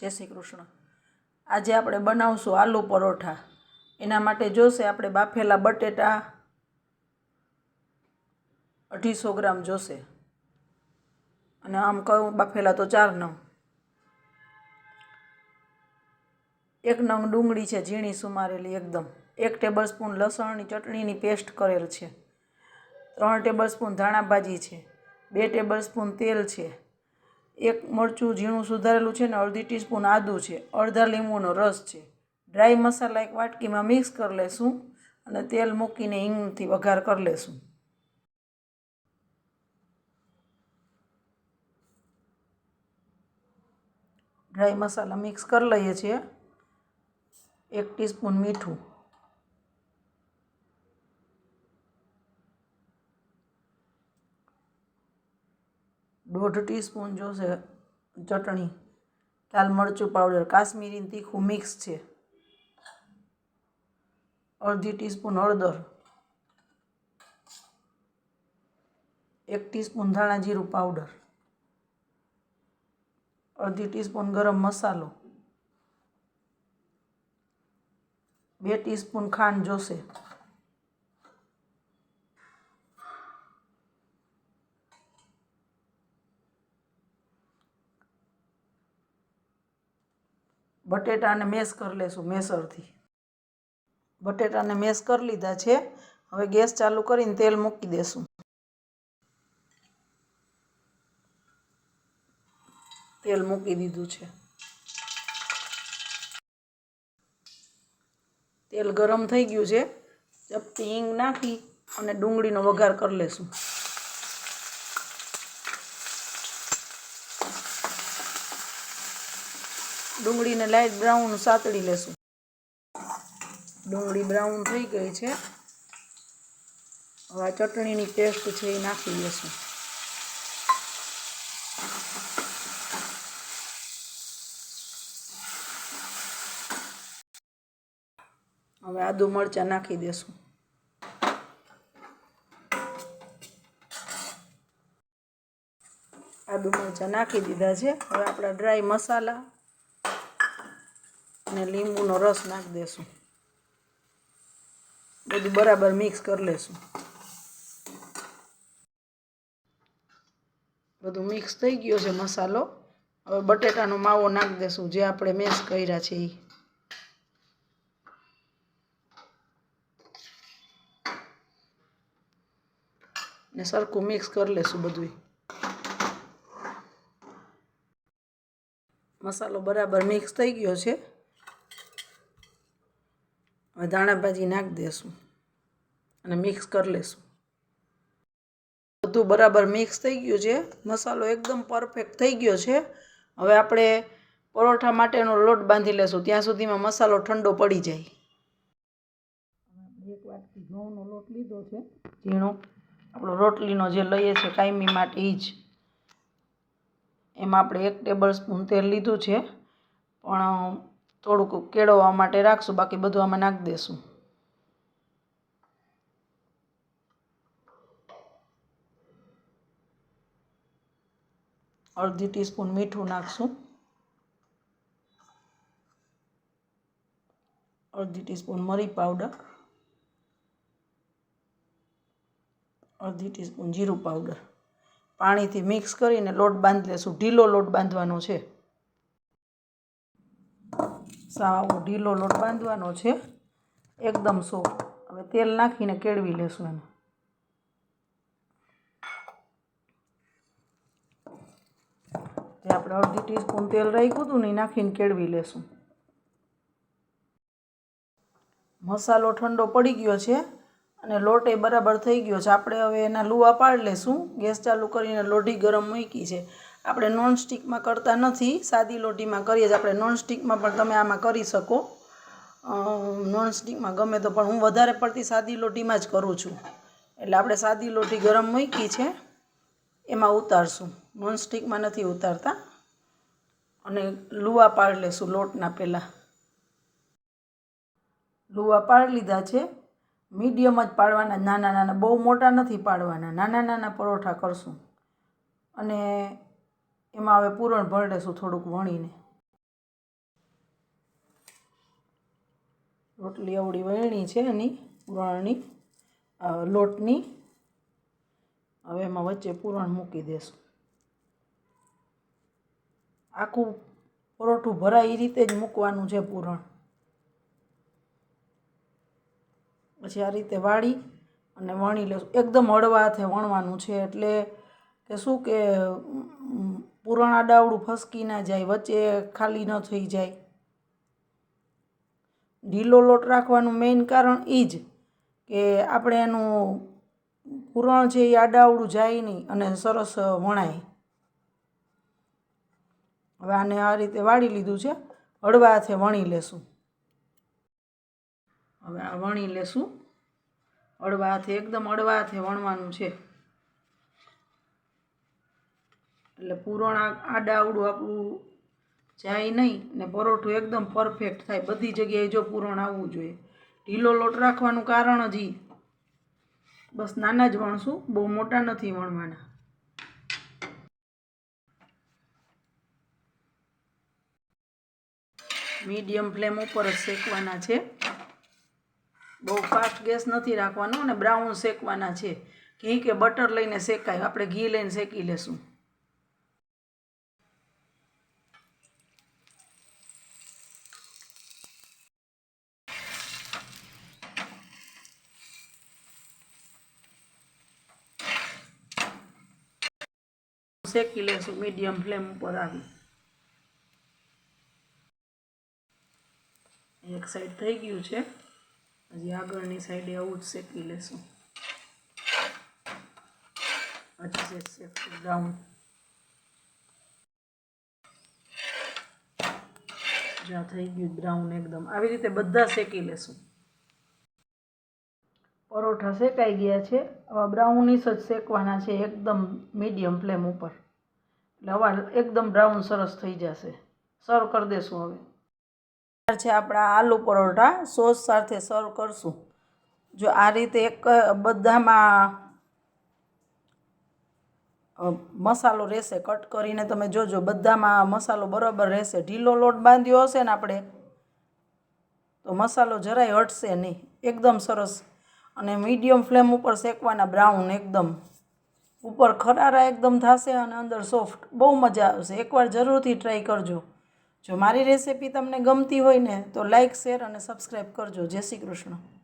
જય શ્રી કૃષ્ણ. આજે આપણે બનાવશું આલુ પરોઠા. એના માટે જોશે આપણે બાફેલા બટેટા અઢીસો ગ્રામ જોશે. અને આમ કહું, બાફેલા તો ચાર નંગ. એક નંગ ડુંગળી છે, ઝીણી સુમારેલી એકદમ. એક ટેબલ સ્પૂન લસણની ચટણીની પેસ્ટ કરેલ છે. ત્રણ ટેબલ સ્પૂન ધાણા ભાજી છે. બે ટેબલ સ્પૂન તેલ છે. એક મરચું ઝીણું સુધારેલું છે ને અડધી ટીસ્પૂન આદું છે. અડધા લીંબુનો રસ છે. ડ્રાય મસાલા એક વાટકીમાં મિક્સ કરી લેશું અને તેલ મૂકીને હિંગથી વઘાર કરી લેશું. ડ્રાય મસાલા મિક્સ કરી લઈએ છીએ. એક ટીસ્પૂન મીઠું. દોઢ ટીસ્પૂન જોશે ચટણી લાલ મરચું, પાવડર, કાશ્મીરી તીખું મિક્સ છે. અડધી ટીસ્પૂન હળદર, એક ટીસ્પૂન ધાણા જીરું પાવડર, અડધી ટીસ્પૂન ગરમ મસાલો, બે ટીસ્પૂન ખાંડ જોશે. બટેટાને મેશ કરી લેશું મેસરથી. બટેટાને મેશ કરી લીધા છે. હવે ગેસ ચાલુ કરીને તેલ મૂકી દેશું. તેલ મૂકી દીધું છે. તેલ ગરમ થઈ ગયું છે. ચપટી હિંગ નાખી અને ડુંગળીનો વઘાર કરી લેશું. ડુંગળીને લાઇટ બ્રાઉન સાતળી લેશું. ડુંગળી બ્રાઉન થઈ ગઈ છે. હવે આ ચટણીની પેસ્ટ છે એ નાખી લેશું. હવે આદુ મરચાં નાખી દેશું. આદુ મરચાં નાખી દીધા છે. હવે આપણા ડ્રાય મસાલા અને લીંબુનો રસ નાખી દેશું. બધું બરાબર મિક્સ કરી લેશું. બધું મિક્સ થઈ ગયો છે મસાલો. હવે બટેટાનો માવો નાખી દેશું, જે આપણે મેશ કર્યા છે એ સરખું મિક્સ કરી લેશું બધું મસાલો બરાબર મિક્સ થઈ ગયો છે. હવે ધાણા ભાજી નાખી દેશું અને મિક્સ કરી લેશું. બધું બરાબર મિક્સ થઈ ગયું છે. મસાલો એકદમ પરફેક્ટ થઈ ગયો છે. હવે આપણે પરોઠા માટેનો લોટ બાંધી લેશું. ત્યાં સુધીમાં મસાલો ઠંડો પડી જાય. એક વાટકી ઘઉંનો લોટ લીધો છે. ઝીણો. આપણો રોટલીનો જે લઈએ છીએ કાયમી માટે એ જ. એમાં આપણે એક ટેબલ સ્પૂન તેલ લીધું છે. પણ થોડુંક કેળવવા માટે રાખશું, બાકી બધું આમાં નાખી દઈશું અડધી ટીસ્પૂન મીઠું નાખશું. અડધી ટીસ્પૂન મરી પાવડર. અડધી ટીસ્પૂન જીરું પાવડર. પાણીથી મિક્સ કરીને લોટ બાંધી લેશું. ઢીલો લોટ બાંધવાનો છે. સાવ ઢીલો લોટ બાંધવાનો છે. એકદમ સોફ્ટ હવે તેલ નાખીને કેળવી લેશું એને જે આપણે અડધી ટીસ્પૂન તેલ રાખ્યું હતું ને નાખીને કેળવી લેશું. મસાલો ઠંડો પડી ગયો છે અને લોટ એ બરાબર થઈ ગયો છે. આપણે હવે એના લુવા પાડી લેશું. ગેસ ચાલુ કરીને લોઢી ગરમ મૂકી છે. આપણે નોનસ્ટિકમાં કરતા નથી, સાદી લોટીમાં કરીએ છીએ. આપણે નોનસ્ટિકમાં પણ તમે આમાં કરી શકો. નોનસ્ટિકમાં ગમે તો પણ હું વધારે પડતી સાદી લોટીમાં જ કરું છું. એટલે આપણે સાદી લોટી ગરમ મૂકી છે, એમાં ઉતારશું. નોનસ્ટિકમાં નથી ઉતારતા. અને લુવા પાડી લેશું લોટના પહેલાં લુવા પાડી લીધા છે. મીડિયમ જ પાડવાના નાના નાના બહુ મોટા નથી પાડવાના. નાના નાના પરોઠા કરશું. અને એમાં હવે પૂરણ ભરી થોડુંક વણીને. રોટલી અવળી વણી છે એની પૂરણની લોટની. હવે એમાં વચ્ચે પૂરણ મૂકી દેશું. આખું પરોઠું ભરાય એ રીતે જ મૂકવાનું છે પૂરણ. પછી આ રીતે વાળી અને વણી લેશું. એકદમ હળવા હાથે વણવાનું છે એટલે કે શું કે પૂરણ આડાવડું ફસકી ના જાય, વચ્ચે ખાલી ન થઈ જાય. ઢીલો લોટ રાખવાનું મેઇન કારણ એ જ કે આપણે એનું પૂરણ છે એ આડાવડું જાય નહીં અને સરસ વણાય. હવે આને આ રીતે વાળી લીધું છે, હળવા હાથે વણી લેશું. હવે આ વણી લેશું. હળવા હાથે, એકદમ હળવા હાથે વણવાનું છે. એટલે પૂરણ આડાવડું આપણું જાય નહીં ને પરોઠું એકદમ પરફેક્ટ થાય. બધી જગ્યાએ જો પૂરણ આવવું જોઈએ. ઢીલો લોટ રાખવાનું કારણ જ એ બસ નાના જ વણશું, બહુ મોટા નથી વણવાના. મીડિયમ ફ્લેમ ઉપર જ શેકવાના છે. બહુ ફાસ્ટ ગેસ નથી રાખવાનો અને બ્રાઉન શેકવાના છે. ઘી કે બટર લઈને શેકાય. આપણે ઘી લઈને શેકી લેશું. શેકી લેશું મીડિયમ ફ્લેમ ઉપર આવી એક સાઈડ થઈ ગયું છે હજી આગળની સાઈડે આવું જ શેકી લેશું હજી શેક બ્રાઉન જ્યાં થઈ ગયું બ્રાઉન એકદમ આવી રીતે બધા શેકી લેશું પરોઠા શેકાઈ ગયા છે. હવે બ્રાઉનીસ જ શેકવાના છે એકદમ મીડિયમ ફ્લેમ ઉપર. એટલે હવા એકદમ બ્રાઉન સરસ થઈ જશે. સર્વ કરી દેશું હવે. છે આપણા આલુ પરોઠા. સોસ સાથે સર્વ કરશું. જો આ રીતે એક બધામાં મસાલો રહેશે કટ કરીને તમે જોજો. બધામાં મસાલો બરાબર રહેશે. ઢીલો લોટ બાંધ્યો હશે ને આપણે, તો મસાલો જરાય હટશે નહીં. એકદમ સરસ અને મીડિયમ ફ્લેમ ઉપર શેકવાના બ્રાઉન એકદમ. ઉપર ખરારા એકદમ થશે અને અંદર સોફ્ટ બહુ મજા આવશે. એકવાર જરૂરથી ટ્રાય કરજો. જો મારી રેસિપી તમને ગમતી હોય ને, તો લાઇક શેર અને સબસ્ક્રાઈબ કરજો. જય શ્રી કૃષ્ણ.